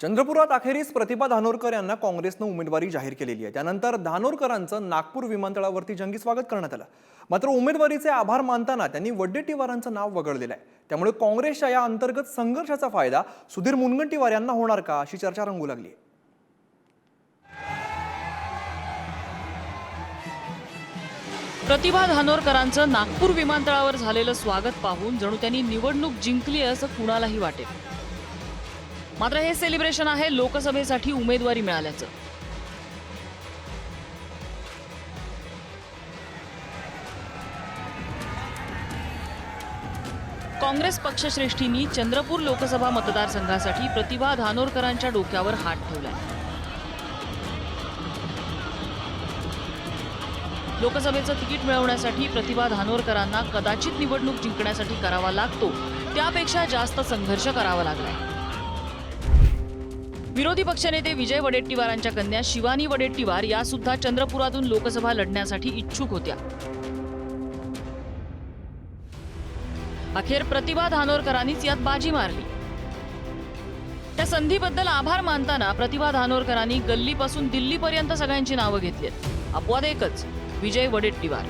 चंद्रपुरात अखेरीस प्रतिभा धानोरकर यांना काँग्रेसनं उमेदवारी जाहीर केलेली आहे. त्यानंतर धानोरकरांचं नागपूर विमानतळावरती जंगी स्वागत करण्यात आलं. मात्र उमेदवारीचे आभार मानताना त्यांनी वड्डेट्टीवारांचं नाव वगळलेलं आहे. त्यामुळे काँग्रेसच्या या अंतर्गत संघर्षाचा फायदा सुधीर मुनगंटीवार यांना होणार का अशी चर्चा रंगू लागली आहे. प्रतिभा धानोरकरांचं नागपूर विमानतळावर झालेलं स्वागत पाहून जणू त्यांनी निवडणूक जिंकली असं कुणालाही वाटेल. मात्र हे सेलिब्रेशन आहे लोकसभेसाठी उमेदवारी मिळाल्याचं. काँग्रेस पक्षश्रेष्ठींनी चंद्रपूर लोकसभा मतदारसंघासाठी प्रतिभा धानोरकरांच्या डोक्यावर हात ठेवलाय. लोकसभेचं तिकीट मिळवण्यासाठी प्रतिभा धानोरकरांना कदाचित निवडणूक जिंकण्यासाठी करावा लागतो. त्यापेक्षा जास्त संघर्ष करावा लागलाय. विरोधी पक्षनेते विजय वडेट्टीवारांच्या कन्या शिवानी वडेट्टीवार या सुद्धा चंद्रपुरातून लोकसभा लढण्यासाठी इच्छुक होत्या. अखेर प्रतिभा धानोरकरांनीच यात बाजी मारली. त्या संधीबद्दल आभार मानताना प्रतिभा धानोरकरांनी गल्लीपासून दिल्लीपर्यंत सगळ्यांची नावं घेतलीत अपवाद एकच विजय वडेट्टीवार.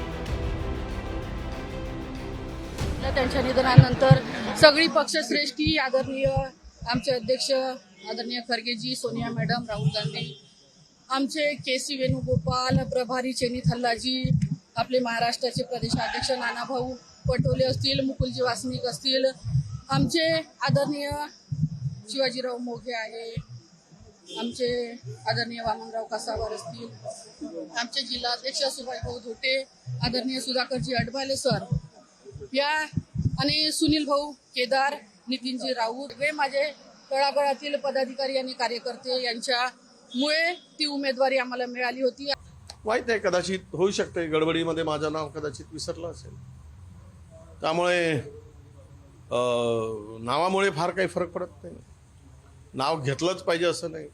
त्यांच्या निधनानंतर सगळी पक्षश्रेष्ठी आदरणीय आमचे अध्यक्ष आदरणीय खरगेजी सोनिया मॅडम राहुल गांधी आमचे के सी वेणुगोपाल प्रभारी चेनी थल्लाजी आपले महाराष्ट्राचे प्रदेशाध्यक्ष नानाभाऊ पटोले असतील मुकुलजी वासनिक असतील आमचे आदरणीय शिवाजीराव मोघे आहे आमचे आदरणीय वामनराव कासावर असतील आमचे जिल्हाध्यक्ष सुभाषभाऊ धोटे आदरणीय सुधाकरजी अडभाले सर या आणि सुनील भाऊ केदार नितीनजी राऊत हे माझे तळागाळातील पदाधिकारी आणि कार्यकर्ते यांच्यामुळे ती उमेदवारी आम्हाला मिळाली होती. माहीत आहे कदाचित होऊ शकते. गडबडीमध्ये माझं नाव कदाचित विसरलं असेल. त्यामुळे अं, नावामुळे फार काही फरक पडत नाही. नाव घेतलंच पाहिजे असं नाही.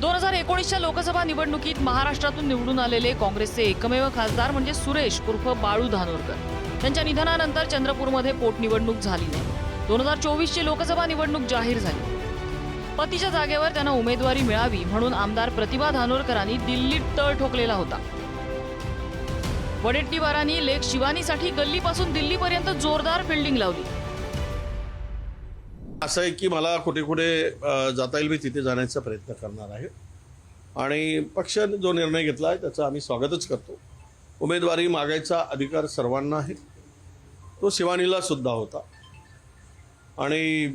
दोन हजार एकोणीसच्या लोकसभा निवडणुकीत महाराष्ट्रातून निवडून आलेले काँग्रेसचे एकमेव खासदार म्हणजे सुरेश उर्फ बाळू धानोरकर. त्यांच्या निधनानंतर चंद्रपूरमध्ये पोटनिवडणूक झाली नाही. दोन हजार चोवीसची लोकसभा निवडणूक जाहीर झाली. पतीच्या जागेवर त्यांना उमेदवारी मिळावी म्हणून आमदार प्रतिभा धानोरकरांनी दिल्लीत तळ ठोकलेला होता. वडेट्टीवारांनी लेख शिवानीसाठी गल्लीपासून दिल्लीपर्यंत जोरदार फिल्डिंग लावली. असं आहे की मला कुठे कुठे जाता येईल मी तिथे जाण्याचा प्रयत्न करणार आहे. आणि पक्षाने जो निर्णय घेतला आहे त्याचं आम्ही स्वागतच करतो. उमेदवारी मागायचा अधिकार सर्वांना आहे. तो शिवानीला सुद्धा होता. आणि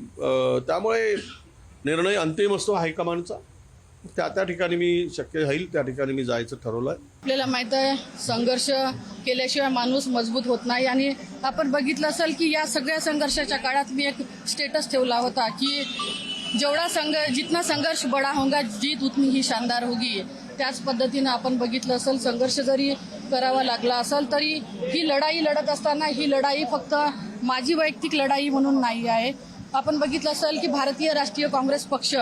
त्यामुळे निर्णय अंतिम असतो हायकमांडचा. त्या त्या ठिकाणी मी शक्य होईल त्या ठिकाणी मी जायचं ठरवलं आहे आपल्याला माहीत आहे संघर्ष केल्याशिवाय माणूस मजबूत होत नाही आणि आपण बघितलं असेल की या सगळ्या संघर्षाच्या काळात मी एक स्टेटस ठेवला होता की जेवढा संघ जितना संघर्ष बडा होगा जीत उतनी ही शानदार होगी. त्याच पद्धतीनं आपण बघितलं असेल संघर्ष जरी करावा लागला असेल तरी ही लढाई लढत असताना ही लढाई फक्त माझी वैयक्तिक लढाई म्हणून नाही आहे. आपण बघितलं असेल की भारतीय राष्ट्रीय काँग्रेस पक्ष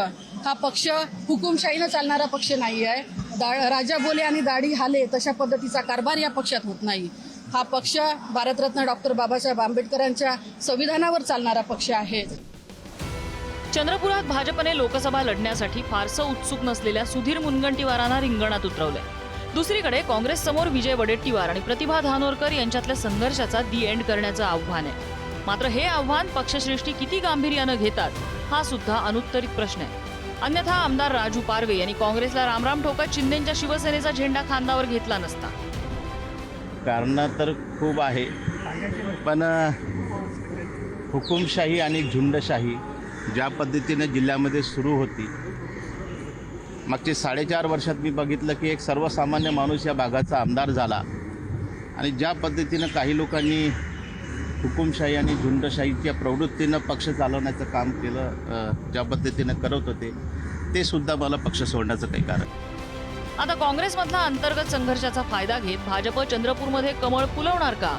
हा पक्ष हुकुमशाहीनं चालणारा पक्ष नाही आहे. दा राजा बोले आणि दाढी हाले तशा पद्धतीचा कारभार या पक्षात होत नाही. हा पक्ष भारतरत्न डॉक्टर बाबासाहेब आंबेडकरांच्या संविधानावर चालणारा पक्ष आहे. चंद्रपुरात भाजपने लोकसभा लढण्यासाठी फारसं उत्सुक नसलेल्या सुधीर मुनगंटीवारांना रिंगणात उतरवलंय. दुसरीकडे काँग्रेस समोर विजय वडेट्टीवार आणि प्रतिभा धानोरकर यांच्यातल्या संघर्षाचा दी एंड करण्याचं आव्हान आहे. मात्र हे आव्हान पक्षश्रेष्ठी किती गांभीर्यानं घेतात हा सुद्धा अनुत्तरित प्रश्न आहे. अन्यथा आमदार राजू पारवे यांनी काँग्रेसला रामराम ठोकत शिंदेच्या शिवसेनेचा झेंडा खांदावर घेतला नसता. कारण तर खूप आहे पण हुकुमशाही आणि झुंडशाही ज्या पद्धतीनं जिल्ह्यामध्ये सुरू होती मागचे साडेचार वर्षात मी बघितलं की एक सर्वसामान्य माणूस या भागाचा आमदार झाला. आणि ज्या पद्धतीनं काही लोकांनी हुकुमशाही आणि झुंडशाहीच्या प्रवृत्तीनं पक्ष चालवण्याचं काम केलं ज्या पद्धतीनं करत होते ते सुद्धा मला पक्ष सोडण्याचं काही कारण. आता काँग्रेसमधला अंतर्गत संघर्षाचा फायदा घेत भाजप चंद्रपूरमध्ये कमळ फुलवणार का?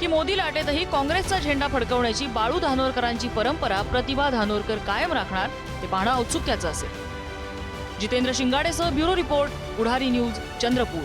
की मोदी लाटेतही काँग्रेसचा झेंडा फडकवण्याची बाळू धानोरकरांची परंपरा प्रतिभा धानोरकर कायम राखणार ते पाहणं औत्सुक्याचं असेल. Jitendra शिंगाडेसह bureau report Pudhari news Chandrapur.